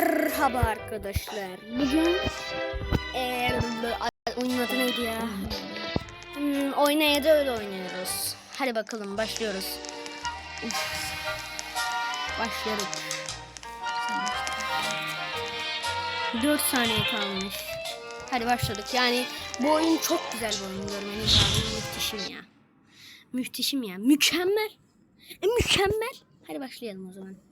Merhaba arkadaşlar. Bugün eee oyunun adı neydi ya? Hmm, oynaya da öyle oynuyoruz. Hadi bakalım başlıyoruz. Başlıyoruz. 4 saniye kalmış. Hadi başladık. Yani bu oyun çok güzel bir oyun görmeniz lazım. Muhteşem ya. Muhteşem ya. Mükemmel. E, mükemmel. Hadi başlayalım o zaman.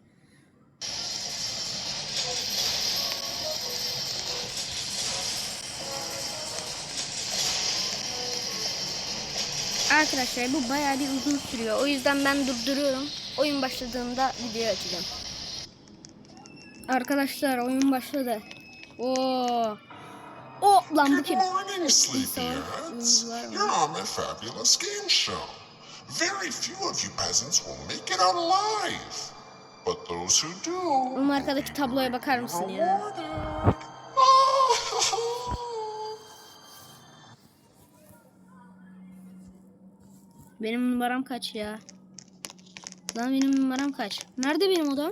Arkadaşlar bu bayağı bir uzun sürüyor. O yüzden ben durduruyorum. Oyun başladığında videoyu açacağım. Arkadaşlar oyun başladı. Oo. O lan bu kim? You're on the fabulous game show. Very few of you peasants will make it out alive. But those who do, Oğlum arkadaki tabloya bakar mısın ya? Benim numaram kaç ya? Lan benim numaram kaç? Nerede benim odam?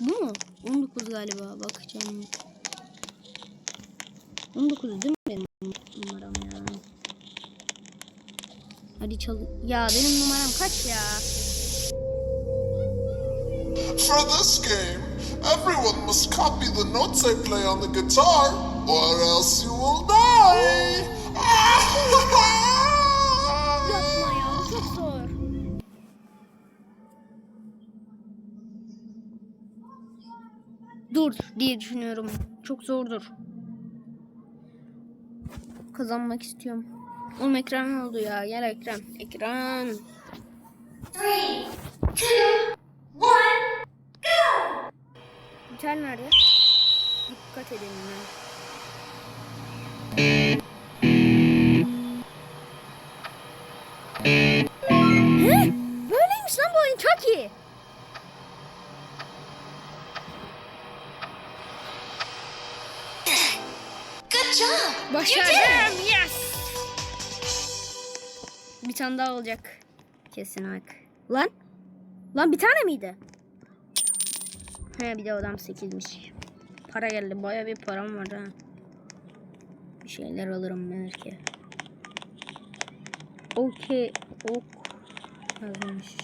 Bu mu? 19 galiba. Bakacağım. 19 değil mi benim numaram ya? Hadi çal. Ya benim numaram kaç ya? For this game, everyone must copy the notes I play on the guitar, or else you will die. Dur diye düşünüyorum. Çok zordur. Kazanmak istiyorum. Oğlum ekran oldu ya. Gel ekran. Ekran. Three, two, one, go! Biter nerede? Dikkat edin ya. Böyleymiş lan bu oyun çok iyi. Job! Başardım. Yes. Bir tane daha olacak. Kesin bak. Lan. Lan bir tane miydi? He bir de adam 8'miş. Para geldi. Baya bir param var ha. Bir şeyler alırım belki. Okey. Ok. Yazmış.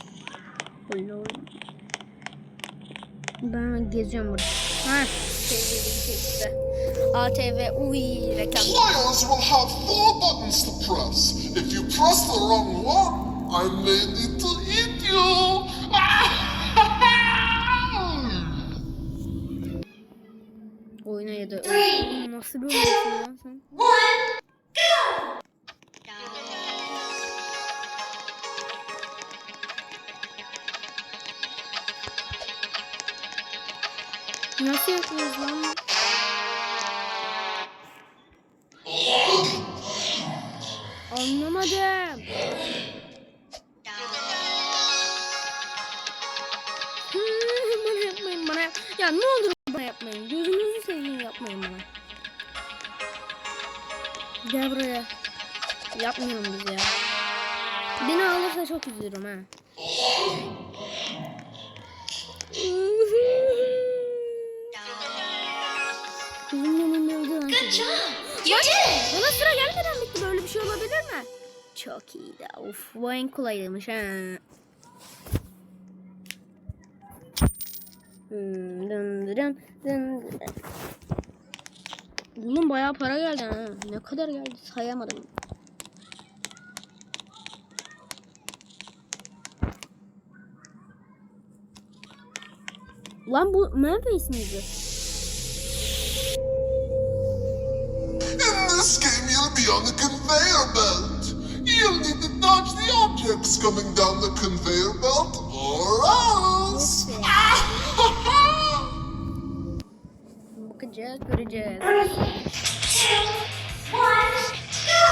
Ben geziyorum burada. Ha. Şey dediğim şey işte. ATV reklam. Players will have four buttons to press. If you press the wrong one, I may need to eat you. Oyuna ya da Three. nasıl bir oynuyorsun Anlamadım. Hı, bana yapmayın bana. yap- Ya ne olur bana yapmayın. Gözünüzü seveyim yapmayın bana. Gel buraya. Yapmayalım biz ya. Beni alırsa çok üzülürüm ha. Did it! Bana sıra gelmeden bitti. Böyle bir şey olabilir mi? Çok iyi de. Of bu en kolayıymış ha. Hmm, dın dın dın dın. Bayağı para geldi ha. Ne kadar geldi sayamadım. Lan bu Memphis miydi? In this game, you'll be on a conveyor belt. You'll need to dodge the objects coming down the conveyor belt, or else. Bakacağız, göreceğiz. Two, one, go!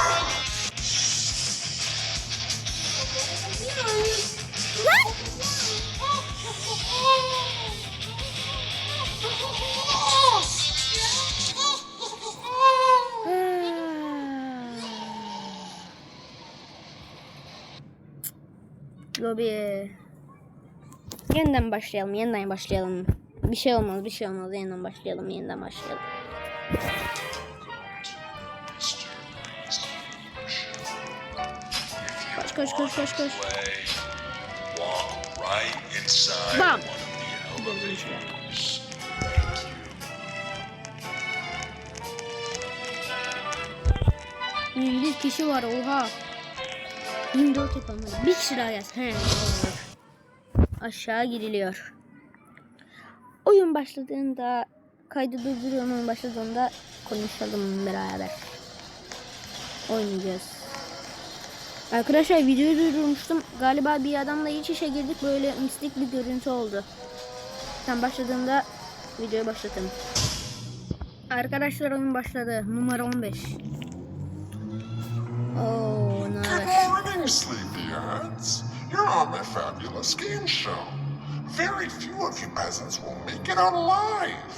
Lan! Lobi. Yeniden başlayalım. Yeniden başlayalım. Bir şey olmaz, bir şey olmaz. Yeniden başlayalım, yeniden başlayalım. Koş koş koş koş koş. Bam. Bir kişi var oha. 24 yapalım. Bir kişi daha gelsin. Aşağı giriliyor. Oyun başladığında kaydı durduruyorum başladığında konuşalım beraber. Oynayacağız. Arkadaşlar videoyu durdurmuştum. Galiba bir adamla iç içe girdik. Böyle mistik bir görüntü oldu. Sen başladığında videoyu başlatalım. Arkadaşlar oyun başladı. Numara 15. Sleepyheads. You're on my fabulous game show. Very few of you peasants will make it out alive.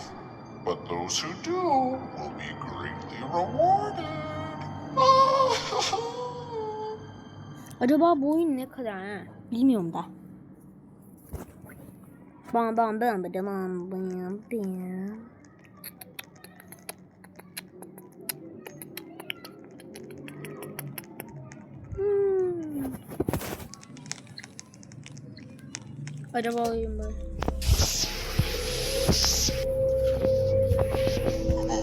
But those who do will be greatly rewarded. Acaba bu oyun ne kadar ha? Bilmiyorum da. Bam bam bam bam bam bam bam. Araba alayım ben.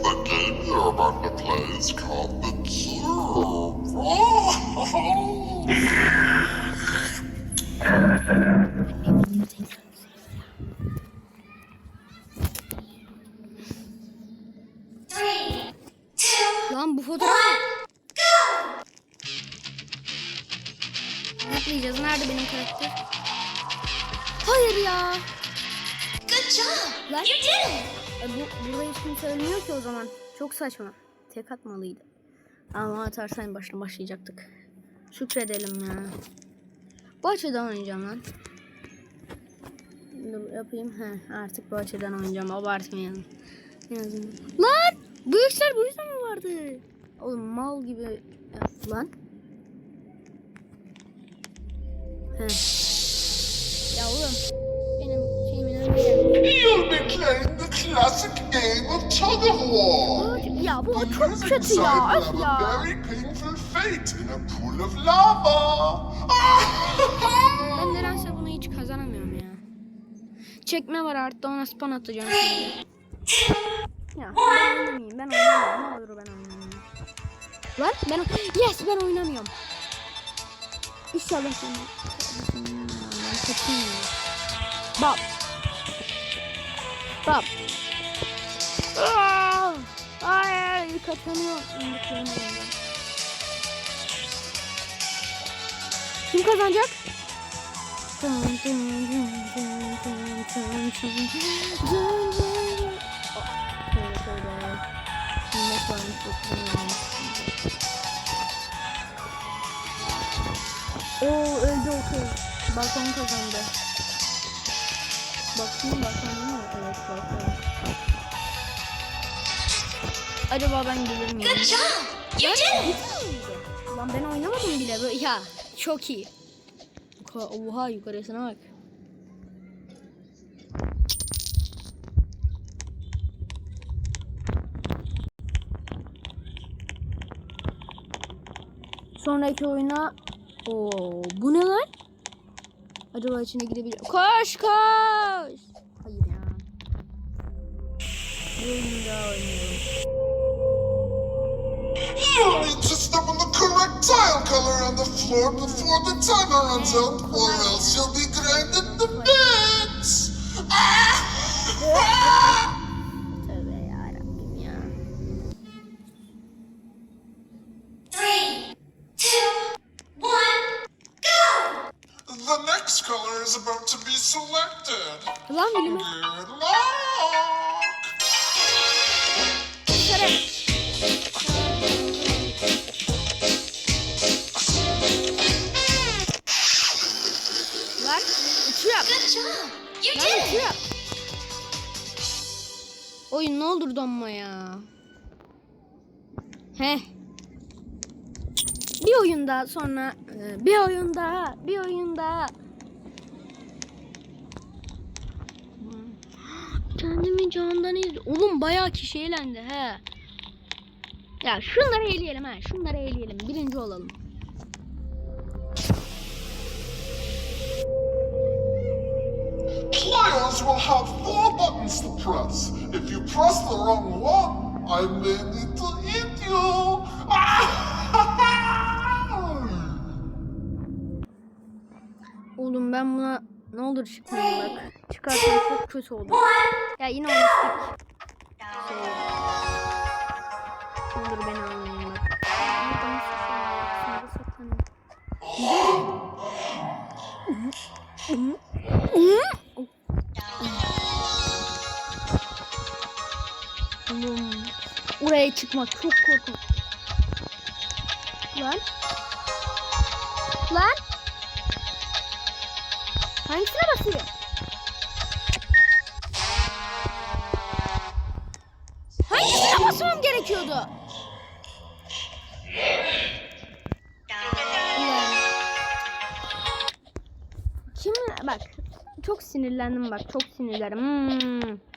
That gave me about the place called Good job! Lan. You did it! E bu, burada hiç kimse ölmüyor ki o zaman. Çok saçma. Tek atmalıydı. Ama atarsan başla başlayacaktık. Şükredelim ya. Bu açıdan oynayacağım lan. Dur yapayım. He, artık bu açıdan oynayacağım. Abartmayalım. Yazın. Lan! Bu işler bu yüzden mi vardı? Oğlum mal gibi. Ya, lan. He. Ya oğlum. Classic game of tug of war. Ya bu The losing side will have a ya. very painful fate in a pool of lava. Ben nedense bunu hiç kazanamıyorum ya. Çekme var arttı ona spam atacağım. Ya ben oynamayayım ben oynamıyorum ne olur ben oynamayayım. Lan ben yes ben oynamıyorum. İnşallah sen ben. Bak. Tamam. Ah! Aa, hayır kaçamıyorum. Kim kazanacak? Oo öldü o kız. Balkon kazandı. Bakayım balkon mu? Evet. Acaba ben gelir miyim? Good job! You did it! Lan ben oynamadım bile. Böyle, ya çok iyi. Oha yukarısına bak. Sonraki oyuna Oo, bu ne lan? Acaba içine girebilir. Koş koş. Hayır ya. Bir oyun daha oynayalım. You'll need to step on the correct tile color on the floor before the timer runs out, or else you'll be grinded to bits. Olur donma ya. He. Bir oyun daha sonra e, bir oyun daha bir oyun daha. Beni candan izle. Oğlum bayağı kişi eğlendi he. Ya şunları eleyelim ha. Şunları eleyelim. Birinci olalım. Players will have four buttons to press. If you press the wrong one, I may need to eat you. Oğlum ben buna ne olur çıkmayayım bak. Çıkarsam çok kötü olur. Ya yine onu Şey. Ne olur beni almayın bak. Buradan çıkmak çok korkunç. Lan. Lan. Hangisine basıyor? Hangisine basmam gerekiyordu? Kim bak çok sinirlendim bak çok sinirlerim. Hmm.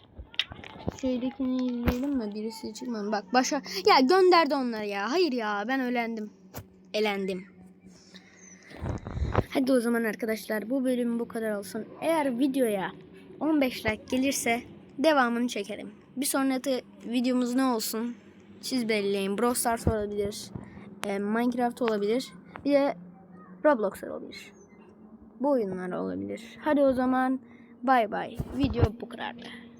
Şeydekini izleyelim mi? Birisi çıkmadı. Bak başa ya gönderdi onları ya. Hayır ya ben ölendim. Elendim. Hadi o zaman arkadaşlar bu bölüm bu kadar olsun. Eğer videoya 15 like gelirse devamını çekerim. Bir sonraki videomuz ne olsun? Siz belirleyin. Brawl Stars olabilir. e, Minecraft olabilir. Bir de Roblox olabilir. Bu oyunlar olabilir. Hadi o zaman bay bay. Video bu kadardı.